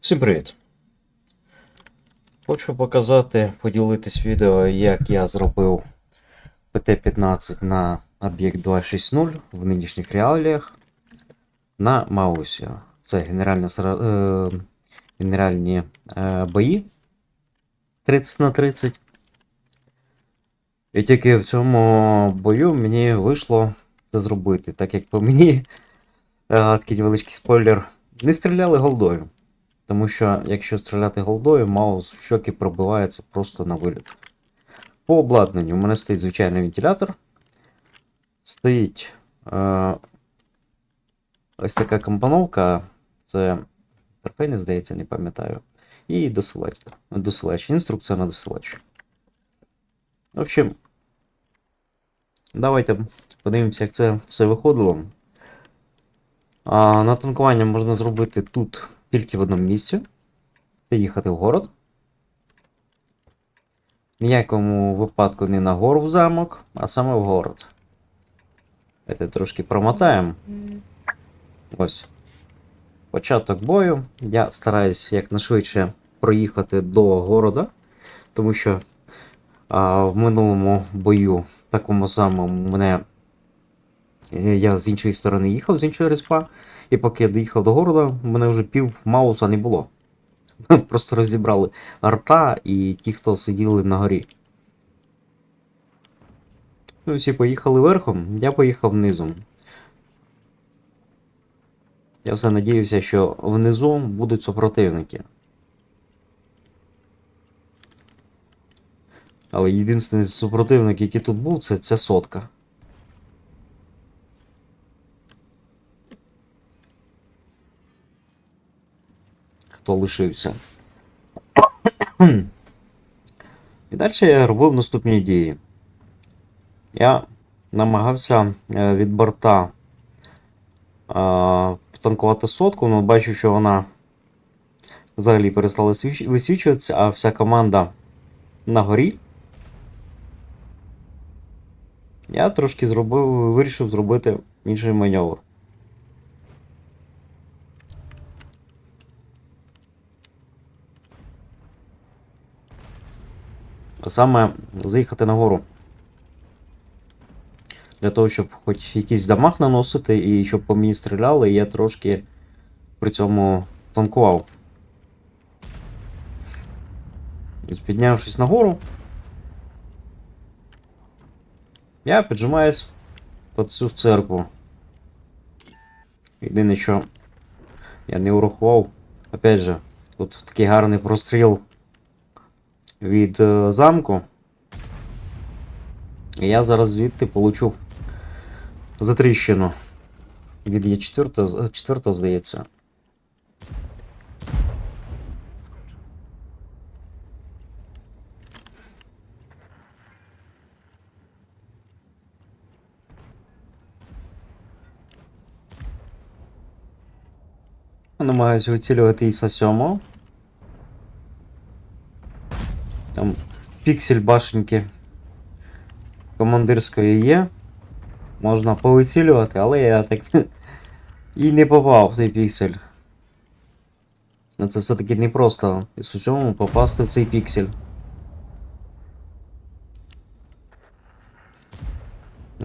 Всім привіт! Хочу показати, поділитись відео, як я зробив ПТ-15 на об'єкт 260 в нинішніх реаліях на Маусі. Це генеральна, сра- е, генеральні е, бої 30 на 30. І тільки в цьому бою мені вийшло це зробити, так як по мені, е, такий невеличкий спойлер, не стріляли голдою. Тому що якщо стріляти голдою, маус в щоки пробивається просто на виліт. По обладнанню у мене стоїть звичайний вентилятор. Стоїть е, ось така компоновка. Це терпені, здається, не пам'ятаю. І досилач. досилач. Інструкція на досилач. В общем, давайте подивимося, як це все виходило. А, на танкування можна зробити тут тільки в одному місці. Це їхати в город. В ніякому випадку не на гору в замок, а саме в город. Давайте трошки промотаємо. Ось. Початок бою. Я стараюсь якнайшвидше проїхати до города, тому що а, в минулому бою, такому самому, мене. е, Я з іншої сторони їхав, з іншої респа. І поки я доїхав до города, в мене вже пів мауса не було. Просто розібрали арта і ті, хто сиділи на горі. Ну, всі поїхали верхом, я поїхав низом. Я все надіявся, що внизу будуть супротивники. Але єдиний супротивник, який тут був, це, це сотка. Хто лишився. І далі я робив наступні дії. Я намагався е, від борта е, потанкувати сотку, але бачу, що вона взагалі перестала висвічуватися, а вся команда на горі. Я трошки зробив, вирішив зробити інший маневр. А саме заїхати на гору. Для того, щоб хоч якийсь дамаг наносити і щоб по мені стріляли, я трошки при цьому танкував. Ось Піднявшись нагору, я піджимаюсь під цю церкву. Єдине, що я не урахував, опять же, тут такий гарний простріл від е, замку. І я зараз звідти получу затріщину. Від Є4, 4, здається. Намагаюся вицілювати Іса 7. Там піксель башеньки командирської є. Можна повицілювати, але я так і не попав в цей піксель. Ну, Це все-таки не просто із усьому попасти в цей піксель.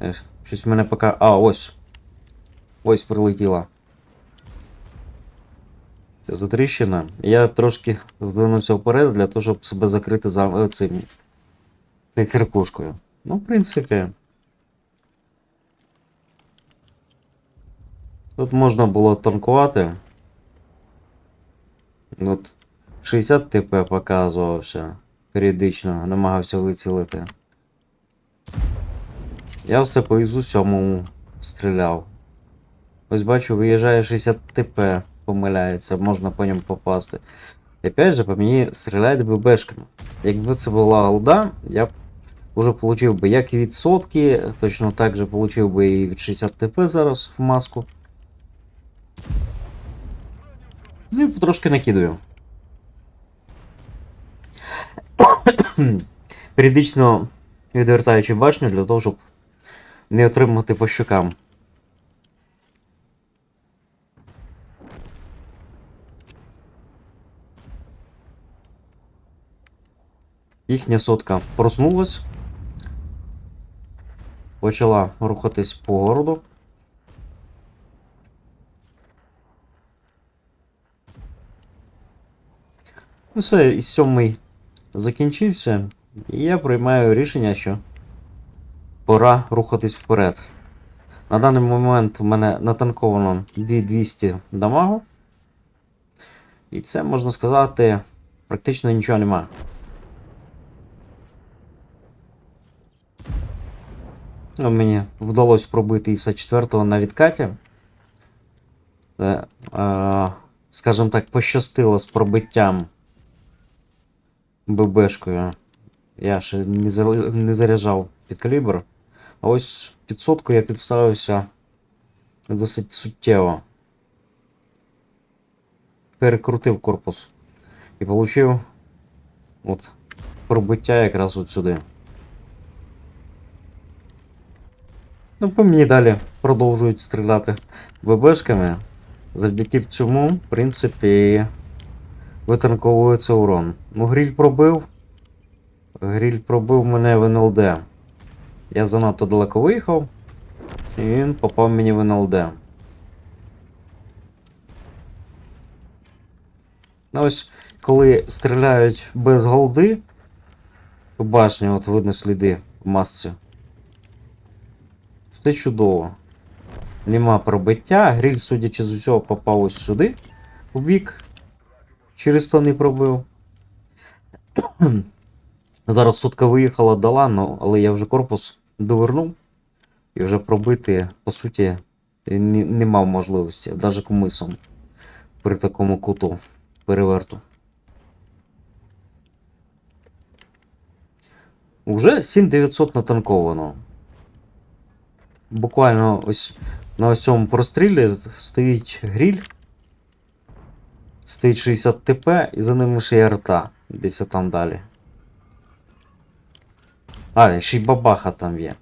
Е, Щось в мене поки. А, ось. Ось прилетіла. Це затріщина. Я трошки здвинувся вперед для того, щоб себе закрити за е, цим. Цією церквушкою. Ну, в принципі. Тут можна було танкувати. От 60 ТП показувався. Періодично намагався вицілити. Я все по ізу сьомому стріляв. Ось бачу, виїжджає 60 ТП, помиляється, можна по ньому попасти. І опять же, по мені стріляють ББшками. Якби це була голда, я б уже получив би як і від сотки, точно так же получив би і від 60 ТП зараз в маску. Ну і потрошки накидаю. Періодично відвертаючи башню для того, щоб не отримати по щокам. Їхня сотка проснулась. Почала рухатись по городу. Ну все, із сьомий закінчився, і я приймаю рішення, що пора рухатись вперед. На даний момент у мене натанковано 2200 дамагу. І це можна сказати, практично нічого нема. Мені вдалося пробити іса 4 на відкаті. Е, скажімо так, пощастило з пробиттям ББшкою. Я ще не заряджав під калібр. А ось під сотку я підставився досить суттєво. Перекрутив корпус. І отримав от пробиття якраз от сюди. Ну, по мені далі продовжують стріляти ББшками. Завдяки цьому, в принципі, витанковується урон. Ну, гріль пробив. Гріль пробив мене в НЛД. Я занадто далеко виїхав, і він попав мені в НЛД. Ну ось, коли стріляють без голди, по башні, от видно сліди в масці. Все чудово. Нема пробиття, гриль, судячи з усього, попав ось сюди, в бік. Через то не пробив. Зараз сутка виїхала дала, ну, але я вже корпус довернув. І вже пробити, по суті, не, не мав можливості, навіть кумисом при такому куту переверту. Уже 7900 натанковано. Буквально ось на ось цьому прострілі стоїть гріль. Стоїть 60 ТП і за ним ще й арта. Десь там далі. А, ще й бабаха там є.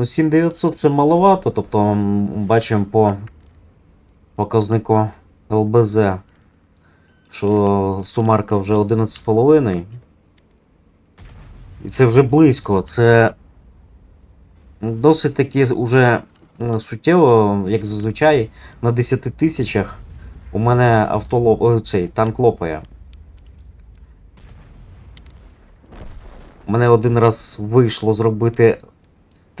Ну, 7900 це маловато, тобто бачимо по показнику ЛБЗ, що сумарка вже 11,5. І це вже близько. Це досить таки уже суттєво, як зазвичай, на 10 тисячах у мене авто лоп... о, цей танк лопає. У мене один раз вийшло зробити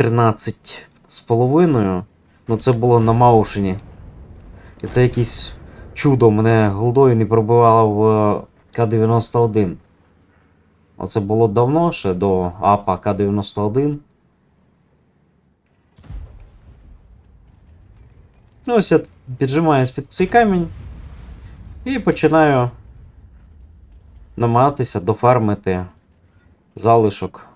13 з половиною. Ну це було на Маушені. І це якесь чудо. Мене голдою не пробивало в е, К-91. Оце було давно ще до АПА К-91. Ну, ось я піджимаюсь під цей камінь і починаю намагатися дофармити залишок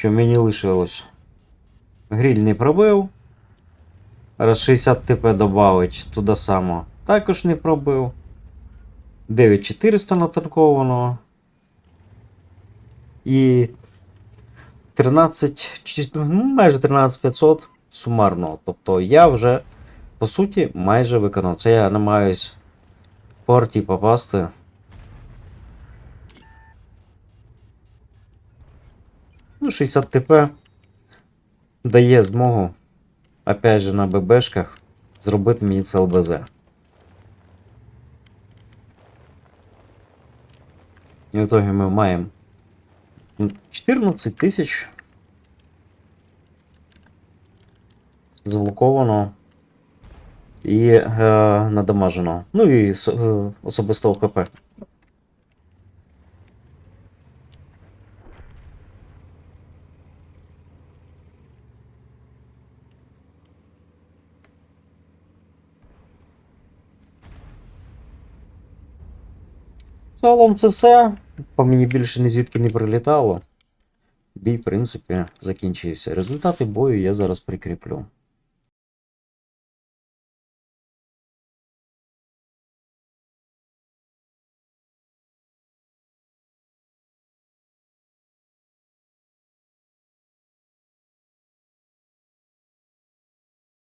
що мені лишилось. Гріль не пробив. Раз 60 ТП добавить туди само. Також не пробив. 9400 натанковано. І 13, ну, майже 13500 сумарно. Тобто я вже, по суті, майже виконав. Це я намагаюсь по арті попасти. Ну, 60 ТП дає змогу, опять же, на ББшках зробити мені це ЛБЗ. І в итоге ми маємо 14 тисяч заблоковано і е, надамажено. Ну і е, особистого ХП. Загалом це все. По мені більше ні звідки не прилітало. Бій, в принципі, закінчився. Результати бою я зараз прикріплю.